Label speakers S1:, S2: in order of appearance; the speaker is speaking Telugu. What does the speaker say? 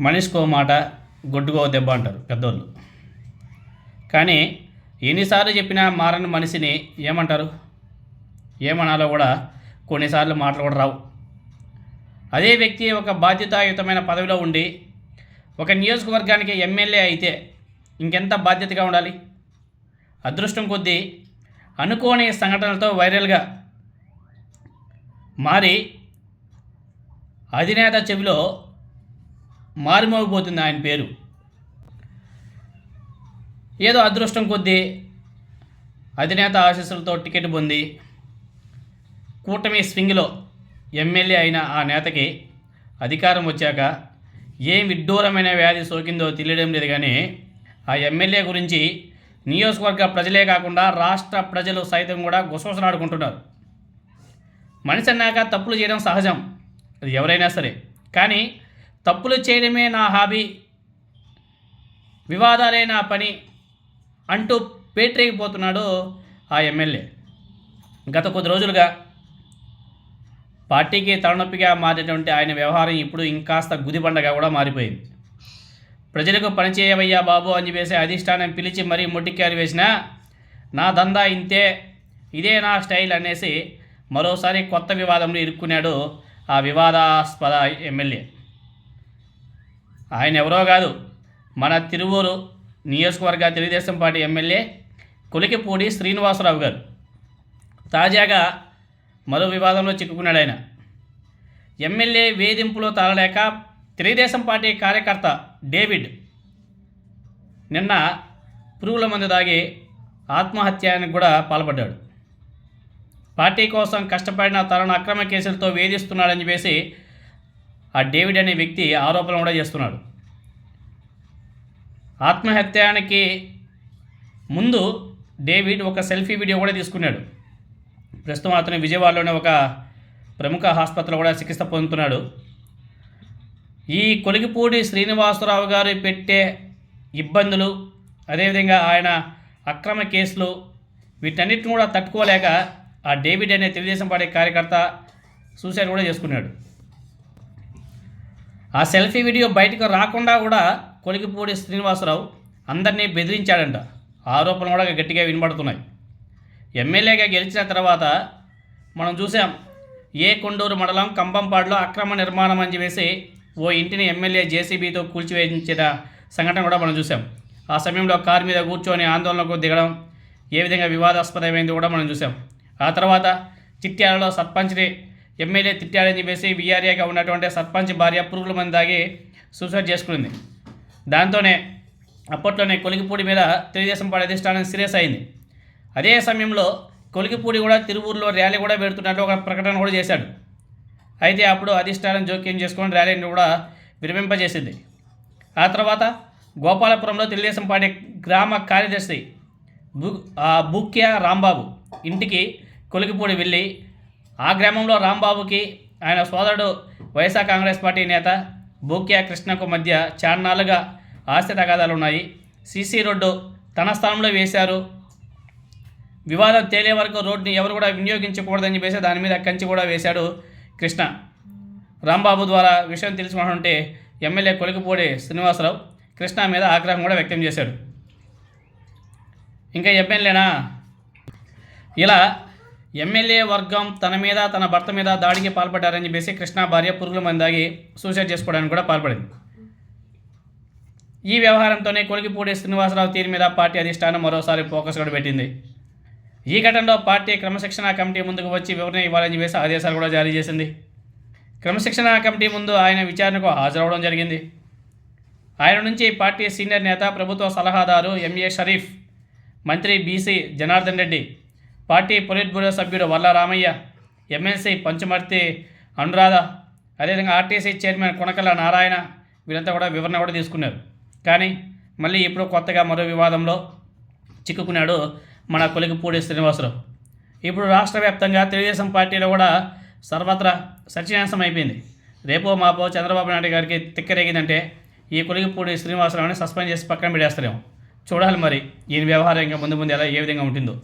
S1: మనిషికో మాట గొడ్డుకో దెబ్బ అంటారు పెద్దోళ్ళు. కానీ ఎన్నిసార్లు చెప్పినా మారని మనిషిని ఏమంటారు? ఏమనాలో కూడా కొన్నిసార్లు మాటలు కూడా రావు. అదే వ్యక్తి ఒక బాధ్యతాయుతమైన పదవిలో ఉండి ఒక నియోజకవర్గానికి ఎమ్మెల్యే అయితే ఇంకెంత బాధ్యతగా ఉండాలి? అదృష్టం కొద్దీ అనుకోని సంఘటనలతో వైరల్గా మారి అధినేత చెవిలో మారుమోగిపోతుంది ఆయన పేరు. ఏదో అదృష్టం కొద్దీ అధినేత ఆశీస్సులతో టికెట్ పొంది కూటమి స్వింగ్లో ఎమ్మెల్యే అయిన ఆ నేతకి అధికారం వచ్చాక ఏం విడ్డూరమైన వ్యాధి సోకిందో తెలియడం లేదు కానీ ఆ ఎమ్మెల్యే గురించి నియోజకవర్గ ప్రజలే కాకుండా రాష్ట్ర ప్రజలు సైతం కూడా గుసగుసలాడుకుంటున్నారు. మనిషి అన్నాక తప్పులు చేయడం సహజం. అది ఎవరైనా సరే. కానీ తప్పులు చేయడమే నా హాబీ. వివాదాలే నా పని అంటూ పేటరేగిపోతున్నాడు ఆ ఎమ్మెల్యే. గత కొద్ది రోజులుగా పార్టీకి తలనొప్పిగా మారినటువంటి ఆయన వ్యవహారం ఇప్పుడు ఇంకాస్త గుదిబండగా కూడా మారిపోయింది. ప్రజలకు పనిచేయవయ్యా బాబు అని చెప్పేసి అధిష్టానం పిలిచి మరీ మొట్టిక్కారు వేసిన నా దందా ఇంతే ఇదే నా స్టైల్ అనేసి మరోసారి కొత్త వివాదంలో ఇరుక్కున్నాడు ఆ వివాదాస్పద ఎమ్మెల్యే. ఆయన ఎవరో కాదు. మన తిరువూరు నియోజకవర్గ తెలుగుదేశం పార్టీ ఎమ్మెల్యే కొలికిపూడి శ్రీనివాసరావు గారు. తాజాగా మరో వివాదంలో చిక్కుకున్నాడు ఆయన. ఎమ్మెల్యే వేధింపులో తాళలేక తెలుగుదేశం పార్టీ కార్యకర్త డేవిడ్ నిన్న పురుగుల మందు దాగి ఆత్మహత్యానికి కూడా పాల్పడ్డాడు. పార్టీ కోసం కష్టపడిన తనను అక్రమ కేసులతో వేధిస్తున్నాడని చెప్పేసి ఆ డేవిడ్ అనే వ్యక్తి ఆరోపణలు కూడా చేస్తున్నాడు. ఆత్మహత్యానికి ముందు డేవిడ్ ఒక సెల్ఫీ వీడియో కూడా తీసుకున్నాడు. ప్రస్తుతం అతను విజయవాడలోని ఒక ప్రముఖ ఆసుపత్రిలో కూడా చికిత్స పొందుతున్నాడు. ఈ కొలిగిపూడి శ్రీనివాసరావు గారు పెట్టే ఇబ్బందులు అదేవిధంగా ఆయన అక్రమ కేసులు వీటన్నిటిని కూడా తట్టుకోలేక ఆ డేవిడ్ అనే తెలుగుదేశం పార్టీ కార్యకర్త సూసైడ్ కూడా చేసుకున్నాడు. ఆ సెల్ఫీ వీడియో బయటకు రాకుండా కూడా కొలిగిపూడి శ్రీనివాసరావు అందరినీ బెదిరించాడంట. ఆరోపణలు కూడా గట్టిగా వినబడుతున్నాయి. ఎమ్మెల్యేగా గెలిచిన తర్వాత మనం చూసాం ఏ కొండూరు మండలం కంబంపాడులో అక్రమ నిర్మాణం అని చెప్పేసి ఓ ఇంటిని ఎమ్మెల్యే జేసీబీతో కూల్చివేయించిన సంఘటన కూడా మనం చూసాం. ఆ సమయంలో కారు మీద కూర్చొని ఆందోళనకు దిగడం ఏ విధంగా వివాదాస్పదమైంది కూడా మనం చూసాం. ఆ తర్వాత చిట్యాలలో సర్పంచ్ని ఎమ్మెల్యే తిట్టాడని చెప్పేసి వీఆర్ఏగా ఉన్నటువంటి సర్పంచ్ భార్య పురుగుల మంది తాగి సూసైడ్ చేసుకుంది. దాంతోనే అప్పట్లోనే కొలిగిపూడి మీద తెలుగుదేశం పార్టీ అధిష్టానం సీరియస్ అయింది. అదే సమయంలో కొలిగిపూడి కూడా తిరువూరులో ర్యాలీ కూడా పెడుతున్నట్లు ఒక ప్రకటన కూడా చేశాడు. అయితే అప్పుడు అధిష్టానం జోక్యం చేసుకొని ర్యాలీని కూడా విరమింపజేసింది. ఆ తర్వాత గోపాలపురంలో తెలుగుదేశం పార్టీ గ్రామ కార్యదర్శి భూ ఆ రాంబాబు ఇంటికి కొలిగిపూడి వెళ్ళి ఆ గ్రామంలో రాంబాబుకి ఆయన సోదరుడు వైఎస్ఆర్ కాంగ్రెస్ పార్టీ నేత బూక్యా కృష్ణకు మధ్య చాన్నాళ్ళుగా ఆస్తి తగాదాలు ఉన్నాయి సీసీ రోడ్డు తన స్థానంలో వేశారు. వివాదం తేలే వరకు రోడ్డుని ఎవరు కూడా వినియోగించకూడదని చెప్పేసి దాని మీద కంచి కూడా వేశాడు కృష్ణ. రాంబాబు ద్వారా విషయం తెలుసుకుంటుంటే ఎమ్మెల్యే కొలికిపూడి శ్రీనివాసరావు కృష్ణ మీద ఆగ్రహం కూడా వ్యక్తం చేశాడు. ఇంకా ఎమ్మెల్యేనా? ఇలా ఎమ్మెల్యే వర్గం తన మీద తన భర్త మీద దాడికి పాల్పడ్డారని చెప్పేసి కృష్ణ భార్య పురుగుల మందాగి సూసైడ్ చేసుకోవడానికి కూడా పాల్పడింది. ఈ వ్యవహారంతోనే కొలికిపూడి శ్రీనివాసరావు తీరు మీద పార్టీ అధిష్టానం మరోసారి ఫోకస్ కూడా పెట్టింది. ఈ ఘటనలో పార్టీ క్రమశిక్షణ కమిటీ ముందుకు వచ్చి వివరణ ఇవ్వాలని చెప్పేసి ఆదేశాలు కూడా జారీ చేసింది. క్రమశిక్షణ కమిటీ ముందు ఆయన విచారణకు హాజరవడం జరిగింది. ఆయన నుంచి పార్టీ సీనియర్ నేత ప్రభుత్వ సలహాదారు ఎంఏ షరీఫ్ మంత్రి B C Janardhan Reddy party politburo సభ్యుడు వల్ల రామయ్య ఎమ్మెల్సీ పంచమర్తి అనురాధ అదేవిధంగా ఆర్టీసీ చైర్మన్ కొనకల నారాయణ వీరంతా కూడా వివరణ కూడా తీసుకున్నారు. కానీ మళ్ళీ ఇప్పుడు కొత్తగా మరో వివాదంలో చిక్కుకున్నాడు మన కొలిగిపూడి శ్రీనివాసరావు. ఇప్పుడు రాష్ట్ర వ్యాప్తంగా తెలుగుదేశం పార్టీలో కూడా సర్వత్రా సత్యనాశం అయిపోయింది. రేపో మాపో చంద్రబాబు నాయుడు గారికి తిక్కరేగిందంటే ఈ కొలిగిపూడి శ్రీనివాసరావుని సస్పెండ్ చేసి పక్కన పెట్టేస్తారేమో. చూడాలి మరి ఈయన వ్యవహారం ఇంకా ముందు ముందు ఎలా ఏ విధంగా ఉంటుందో.